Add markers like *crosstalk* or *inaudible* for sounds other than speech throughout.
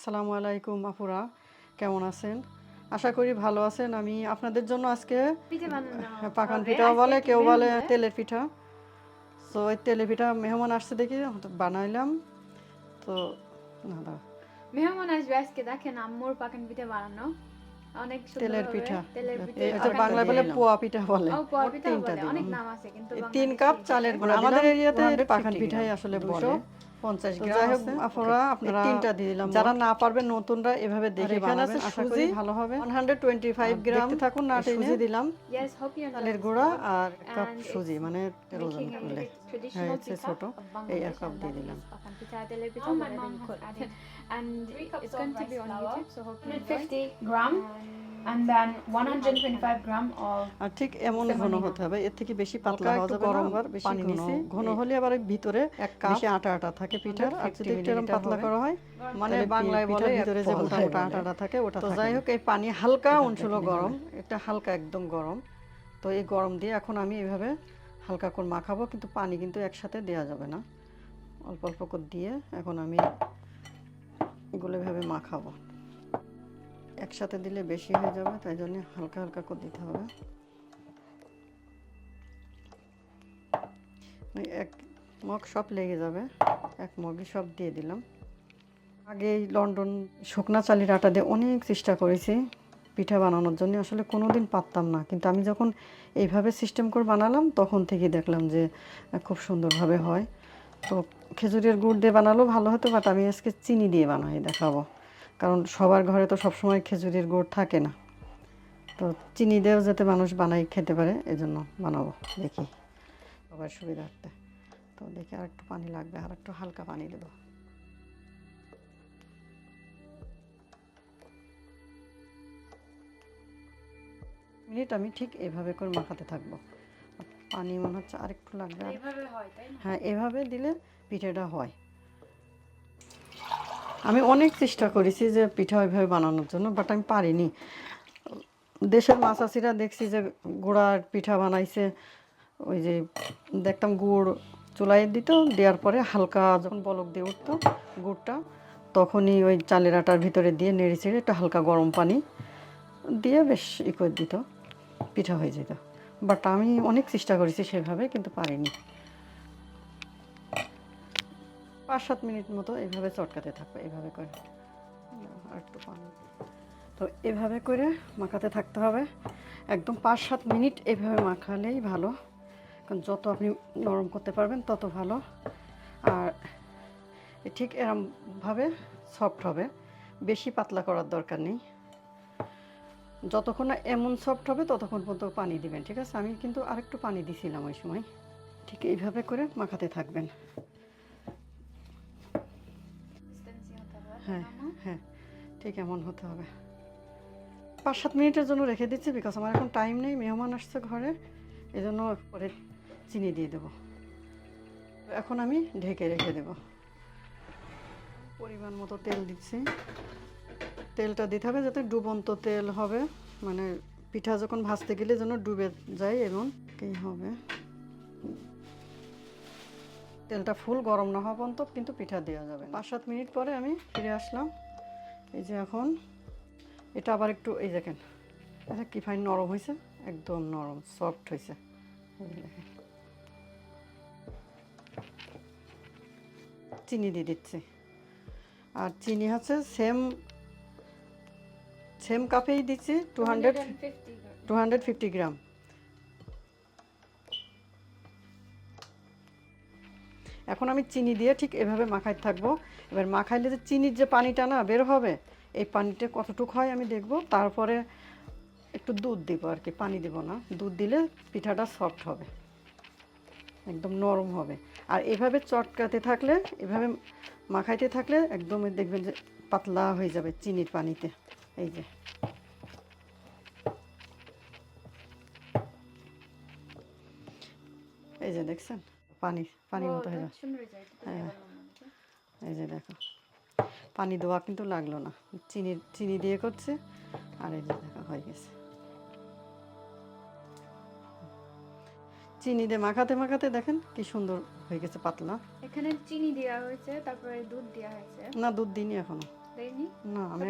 আসসালামু আলাইকুম আপুরা কেমন আছেন? আশা করি ভালো আছেন। আমি আপনাদের জন্য আজকে পিঠে পাকান। পিঠাও বলে কেউ বলে তেলের পিঠা। তো ওই তেলের পিঠা মেহমান আসছে দেখি বানাইলাম। তো না দাঁড়া, মেহমান আসবে আজকে দেখেন আম্মুর পাকান পিঠে বানানো। অনেক তেলের পিঠা। এটা পাকান বাংলায় পিঠে। বলে পোয়া পিঠা বলে। পোয়া পিঠা তিনটা বলে অনেক নাম আছে কিন্তু তিন কাপ চালের গুঁড়া আমাদের এরিয়াতে পাখান পিঠাই আসলে বলে। পঞ্চাশ তো গ্রাম যাই হোক আছে। আপনারা আপনারা তিনটা দিয়ে দিলাম যারা না পারবেন নতুনরা এভাবে দেখে এখানে বানাবেন আছে আশা করি সুজি, ভালো হবে 125 আর গ্রাম দেখতে থাকুন না সুজি দিলাম চালের গুঁড়া. আর কাপ সুজি মানে তেরো জন making a করলে হ্যাঁ, pita ছোট। এই এক কাপ দিয়ে দিলাম। Oh, And it's going to be on YouTube, so hope you enjoy. 150 gram and then 125 gram of আর ঠিক এমন ঘন হতে হবে। এর থেকে বেশি পাতলা হওয়া যাবে না গরম, আবার বেশি পানি ঘন নিছি। ঘন হলে আবার ভিতরে এক কাপ। বেশি আটা আটা থাকে পিঠার। আর যদি একটু এরকম পাতলা করা হয় মানে বাংলায় বলে ভিতরে যে মোটা মোটা বলে। আটাটা থাকে ওটা তো যাই হোক, এই পানি হালকা দেখে গরম। এটা হালকা একদম গরম। তো এই গরম দিয়ে এখন আমি এইভাবে হালকা করে মাখাবো কিন্তু পানি কিন্তু একসাথে দেওয়া যাবে না। অল্প অল্প করে দিয়ে এখন আমি এগুলো এভাবে মাখাবো। একসাথে দিলে বেশি হয়ে যাবে, তাই জন্য হালকা হালকা করে দিতে হবে। এক মগ সব লেগে যাবে, এক মগে সব দিয়ে দিলাম। আগে লন্ডন শুকনা চালের আটা দিয়ে অনেক চেষ্টা করেছি পিঠা বানানোর জন্য, আসলে কোনো দিন পারতাম না। কিন্তু আমি যখন এইভাবে সিস্টেম করে বানালাম, তখন থেকে দেখলাম যে খুব সুন্দরভাবে হয়। তো খেজুরের গুড় দিয়ে বানালেও ভালো হতো বাট আমি আজকে চিনি দিয়ে বানাই, দেখাবো। কারণ সবার ঘরে তো সবসময় খেজুরের গুড় থাকে না। তো চিনি দিয়েও যাতে মানুষ বানাই খেতে পারে এজন্য বানাবো দেখি। সবার সুবিধার্থে। তো দেখি আর একটু পানি লাগবে আর একটু হালকা পানি দেবো। মিনিট আমি ঠিক এভাবে করে মাখাতে থাকব। পানি মনে হচ্ছে আরেকটু লাগবে আর তাই না? হ্যাঁ এভাবে দিলে পিঠেটা হয়। আমি অনেক চেষ্টা করেছি যে পিঠা ওইভাবে বানানোর জন্য বাট আমি পারিনি। দেশের মাছাসিরা দেখছি যে গুড়ার পিঠা বানাইছে, ওই যে দেখতাম গুড় চুলায় দিত, দেওয়ার পরে হালকা যখন বলক দিয়ে উঠতো গুড়টা, তখনই ওই চালের আটার ভিতরে দিয়ে নেড়ে চেড়ে একটু হালকা গরম পানি দিয়ে বেশ ই করে দিত, পিঠা হয়ে যেত। বাট আমি অনেক চেষ্টা করেছি সেভাবে, কিন্তু পারিনি। পাঁচ সাত মিনিট মতো এইভাবে চটকাতে থাকবে এইভাবে করে। আর একটু পানি তো এভাবে করে মাখাতে থাকতে হবে। একদম পাঁচ সাত মিনিট এভাবে মাখালেই ভালো। কারণ যত আপনি নরম করতে পারবেন, তত ভালো। আর ঠিক এরমভাবে সফট হবে। বেশি পাতলা করার দরকার নেই। যতক্ষণ না এমন সফট হবে, ততক্ষণ পর্যন্ত পানি দিবেন, ঠিক আছে? আমি কিন্তু আরেকটু পানি দিছিলাম ওই সময়। ঠিক এইভাবে করে মাখাতে থাকবেন Consistency হতে হবে, হ্যাঁ। হ্যাঁ ঠিক এমন হতে হবে। পাঁচ সাত মিনিটের জন্য রেখে দিচ্ছি বিকজ আমার এখন টাইম নেই, মেহমান আসছে ঘরে এই জন্য পরে চিনি দিয়ে দেবো। এখন আমি ঢেকে রেখে দেব। পরিমাণ মতো তেল দিচ্ছি। তেলটা দিতে হবে যাতে ডুবন্ত তেল হবে মানে পিঠা যখন ভাজতে গেলে যেন ডুবে যায় এবং কি হবে? তেলটা ফুল গরম না হওয়া পর্যন্ত কিন্তু পিঠা দেওয়া যাবে পাঁচ সাত মিনিট পরে আমি ফিরে আসলাম। এই যে এখন এটা আবার একটু এই দেখেন আচ্ছা কি ফাইন নরম হয়েছে? একদম নরম সফট হয়েছে। চিনি দিয়ে দিচ্ছি। আর চিনি হচ্ছে সেম সেম কাপেই দিচ্ছি two hundred two hundred fifty gram এখন আমি চিনি দিয়ে ঠিক এভাবে মাখাইতে থাকব। এবার মাখাইলে যে চিনির যে পানিটা না বের হবে, এই পানিটা কতটুকু হয় আমি দেখব। তারপরে একটু দুধ দিব আর কি, পানি দেব না। দুধ দিলে পিঠাটা সফট হবে, একদম নরম হবে। আর এভাবে চটকাতে থাকলে, এভাবে মাখাইতে থাকলে একদম দেখবেন যে পাতলা হয়ে যাবে চিনির পানিতে। এই যে। এই যে দেখছেন? পানি পানির মতো হয়ে হ্যাঁ। এই যে দেখো পানি দেওয়া কিন্তু লাগল না। চিনি চিনি দিয়ে করছে আর এই যে দেখো হয়ে গেছে। চিনি দিয়ে মাখাতে মাখাতে দেখেন কি সুন্দর হয়ে গেছে পাতলা। এখানে চিনি দেওয়া হয়েছে তারপরে দুধ দেওয়া হয়েছে। না দুধ দিইনি এখনও। না আমি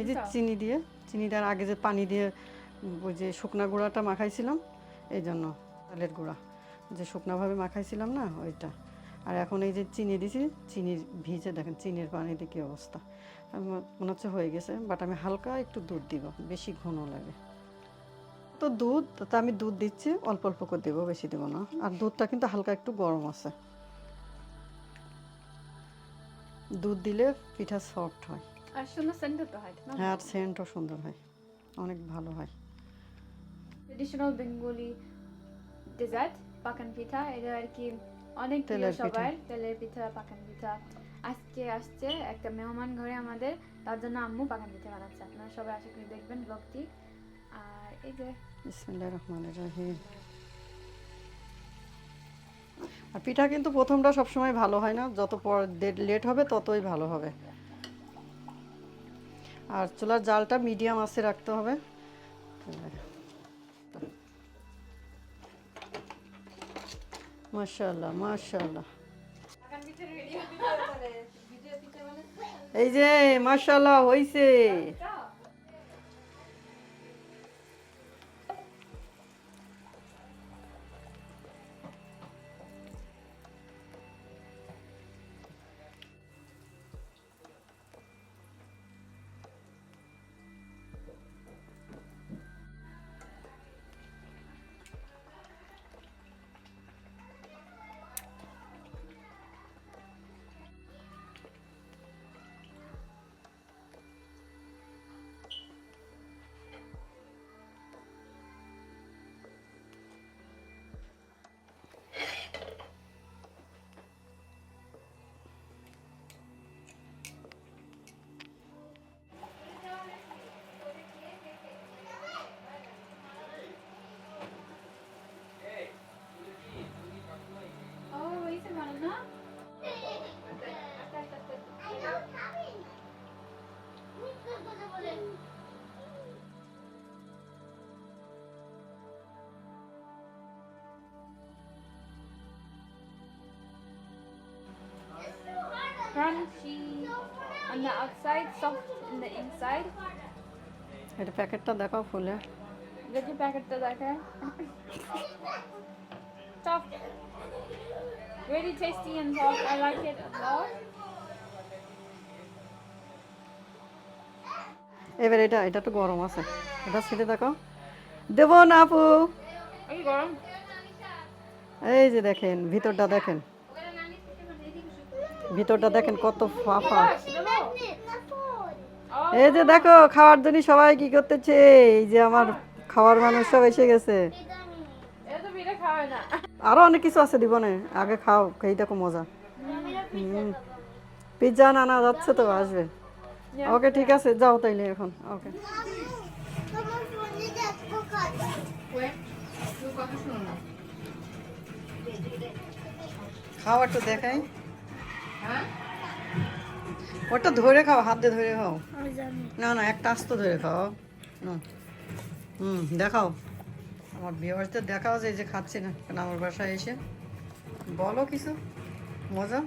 এই যে চিনি দিয়ে চিনি দেওয়ার আগে যে পানি দিয়ে ওই যে শুকনা গুঁড়াটা মাখাইছিলাম এই জন্য চালের গুঁড়া। যে শুকনাভাবে মাখাইছিলাম না ওইটা। আর এখন এই যে চিনি দিছি চিনির ভিজে দেখেন চিনির পানি দিয়ে কী অবস্থা। আমার মনে হচ্ছে হয়ে গেছে বাট আমি হালকা একটু দুধ দিব বেশি ঘন লাগে। তো দুধ তো আমি দুধ দিচ্ছি অল্প অল্প করে দেবো বেশি দেবো না। আর দুধটা কিন্তু হালকা একটু গরম আছে। দুধ দিলে পিঠা সফট হয়। আর সুন্দর সেন্টার তো হয় হ্যাঁ আর সেন্টও সুন্দর হয়। অনেক ভালো হয়। ট্রেডিশনাল বেঙ্গলি ডেজার্ট পাকান পিঠা এটা আর কি অনেক প্রিয়। সবার তেলের পিঠা পাকান পিঠা। আজকে আসছে একটা মেহমান ঘরে আমাদের তার জন্য আম্মু পাকান পিঠা বানাচ্ছে। আপনারা সবাই আশা করি দেখবেন ব্লগটি। আর এই যে বিসমিল্লাহ রহমান রহিম। আর পিঠা কিন্তু প্রথমটা সবসময় ভালো হয় না যত পর লেট হবে ততই ভালো হবে। আর চুলার জালটা মিডিয়াম আঁচে রাখতে হবে। মাশাল্লাহ মাশাল্লাহ *laughs* এই যে মাশাল্লাহ হইছে। Crunchy on the outside, soft in the inside. এটা প্যাকেটটা দেখাও ফুলে দেখি প্যাকেটটা দেখে soft really tasty and soft I like it a lot এবার এটা এটা তো গরম আছে এটা ছেড়ে দেখো দেবো না আপু এই যে দেখেন ভিতরটা দেখেন ভিতরটা দেখেন কত ফাফা এই যে দেখো, খাওয়ার জন্য সবাই কি করতেছে? এই যে আমার খাওয়ার মানুষ সব এসে গেছে। না আরও অনেক কিছু আছে দিব না আগে খাও, খেয়ে দেখো মজা। পিৎজা নানা যাচ্ছে তো, আসবে। ওকে, ঠিক আছে, যাও তাইলে এখন, ওকে। খাও একটু দেখাই। ওটা ধরে খাও হাত ধরে খাও। না না একটা আস্ত ধরে খাও। হুম দেখাও। আমার বিয়েবাড়িতে দেখাও যে এই যে খাচ্ছে না কেন আমার বাসায় এসে। বলো কিছু? মজা?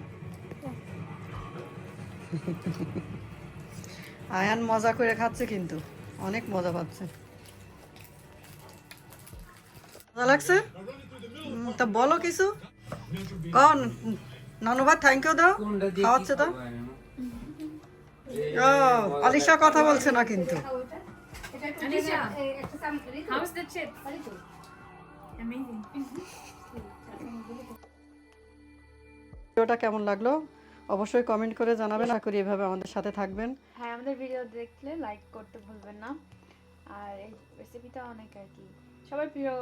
*laughs* আয়ান মজা করে খাচ্ছে কিন্তু। অনেক মজা পাচ্ছে। মজা লাগছে? তা বলো কিছু। কন নানু থ্যাংক ইউ দাও। খাওয়াচ্ছে তো। ও আলিশা কথা বলছে না কিন্তু। ভিডিওটা কেমন লাগল? অবশ্যই কমেন্ট করে জানাবেন। আশা করি এভাবে আমাদের সাথে থাকবেন। হ্যাঁ আমাদের ভিডিও দেখলে লাইক করতে ভুলবেন না। আর এই রেসিপিটা অনেক আর কি। সবার প্রিয়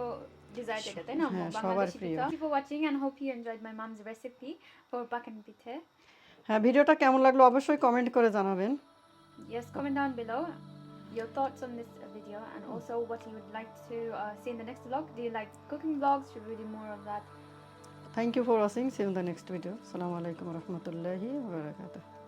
ডিজার্ট এটা তাই না হ্যাঁ, সবার প্রিয়। পিঠা for watching and hope you enjoyed my mom's recipe for pakan pithe হ্যাঁ ভিডিওটা কেমন লাগল অবশ্যই কমেন্ট করে জানাবেন Yes, comment down below your thoughts on this uh, video and also what you would like to uh, see in the next vlog. Do you like cooking vlogs? Should we do more of that? Thank you for watching see in the next video সালামু আলাইকুম রহমতুল্লাহি বারাকাতুহু